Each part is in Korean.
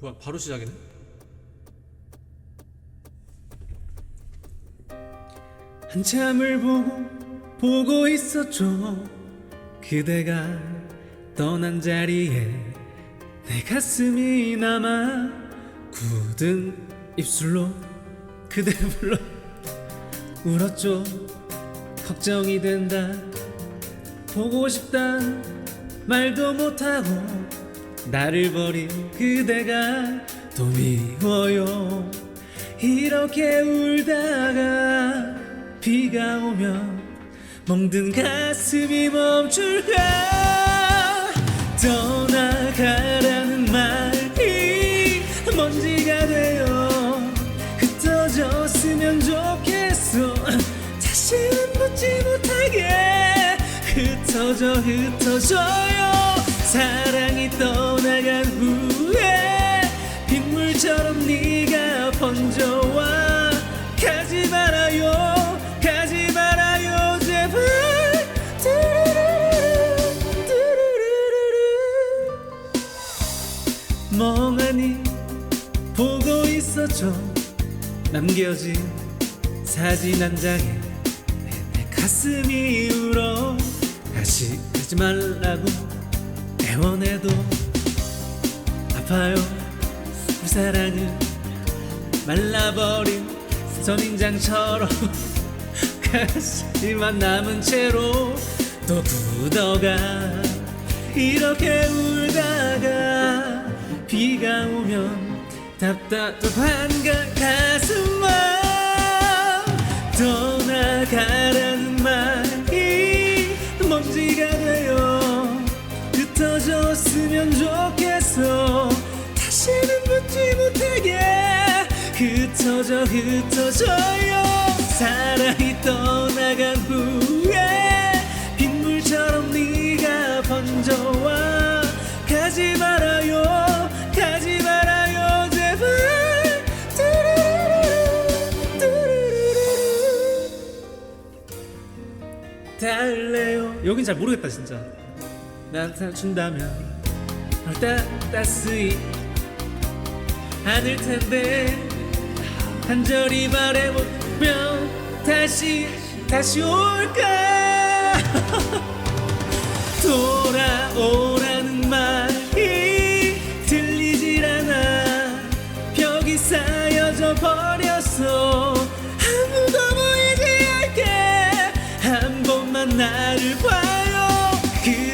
뭐야 바로 시작이네? 한참을 보고 보고 있었죠. 그대가 떠난 자리에 내 가슴이 남아 굳은 입술로 그대 불러 울었죠. 걱정이 된다. 보고 싶다 말도 못하고 나를 버린 그대가 더 미워요. 이렇게 울다가 비가 오면 멍든 가슴이 멈출까? 떠나가라는 말이 먼지가 되어 흩어졌으면 좋겠어. 다시는 묻지 못하게 흩어져 흩어져요 사랑이 떠나간 후에 빗물처럼 네가 번져와. 가지 말아요 가지 말아요 제발. 뚜루루루루. 멍하니 보고 있었죠. 남겨진 사진 한 장에 내 가슴이 울어. 다시 가지 말라고 애원해도 아파요. 우리 사랑은 말라버린 선인장처럼 가시만 남은 채로 또 굳어가 이렇게 울다가 비가 오면 답답한 가- 가슴만 떠나가라 흩어졌으면 좋겠어. 다시는 묻지 못하게 흩어져 흩어져요. 사랑이 떠나간 후에 빗물처럼 네가 번져와. 가지 말아요 가지 말아요 제발. 뚜루루루, 뚜루루루. 달래요. 여긴 잘 모르겠다 진짜 나한테 준다면 널 따, 따스히 안을 텐데 간절히 바래보면 다시 다시 올까? 돌아오라는 말이 들리질 않아 벽이 쌓여져 버렸어. 아무도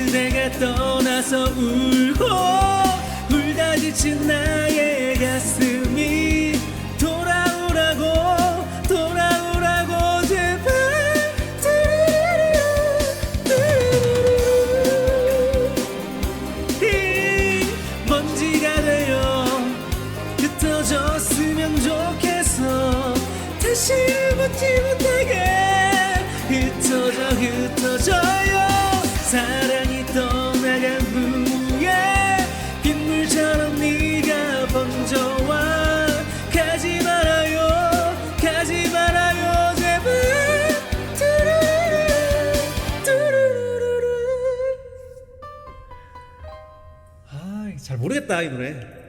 그대가 떠나서 울고 울다 지친 나의 가슴이 돌아오라고 돌아오라고 제발 뚜루루루. 이 먼지가 되어 흩어졌으면 좋겠어 다시 묻지 못하 잘 모르겠다 이 노래.